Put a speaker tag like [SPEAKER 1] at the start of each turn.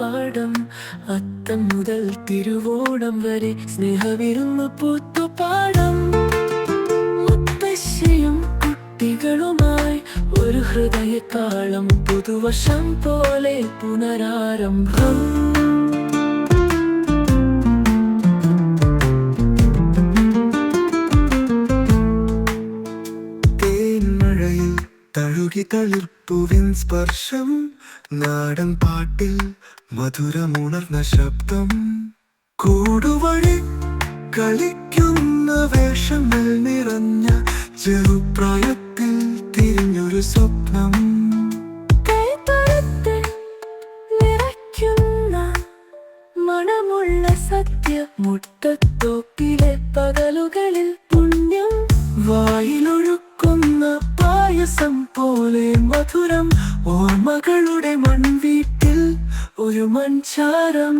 [SPEAKER 1] പാടം. അത്തം മുതൽ തിരുവോണം വരെ സ്നേഹവിരുന്ന് പൂത്തുപാടം. ഒരു ഹൃദയത്താളം പുതുവശം പോലെ പുനരാരംഭം.
[SPEAKER 2] തേന്മഴയിൽ തഴുകി തളിർപ്പുവിൻ സ്പർശം നാടൻ പാട്ടിൽ മധുരമുണർന്ന ശബ്ദം. കൂടുവഴി കളിക്കുന്ന വേഷങ്ങൾ നിറഞ്ഞ ചെറുപ്രായത്തിൽ തിരിഞ്ഞൊരു സ്വപ്നം.
[SPEAKER 1] കൈത്തളത്തിൽ നിറയ്ക്കുന്ന മണമുള്ള സത്യ. മുട്ടത്തോപ്പിലെ പകലുകളിൽ പുണ്യം.
[SPEAKER 2] വായിലൊഴുക്കുന്ന പായസം പോലെ മധുരം. ഓർമ്മകളുടെ മൺവീട്ടിൽ ഒരു മൺചാരം.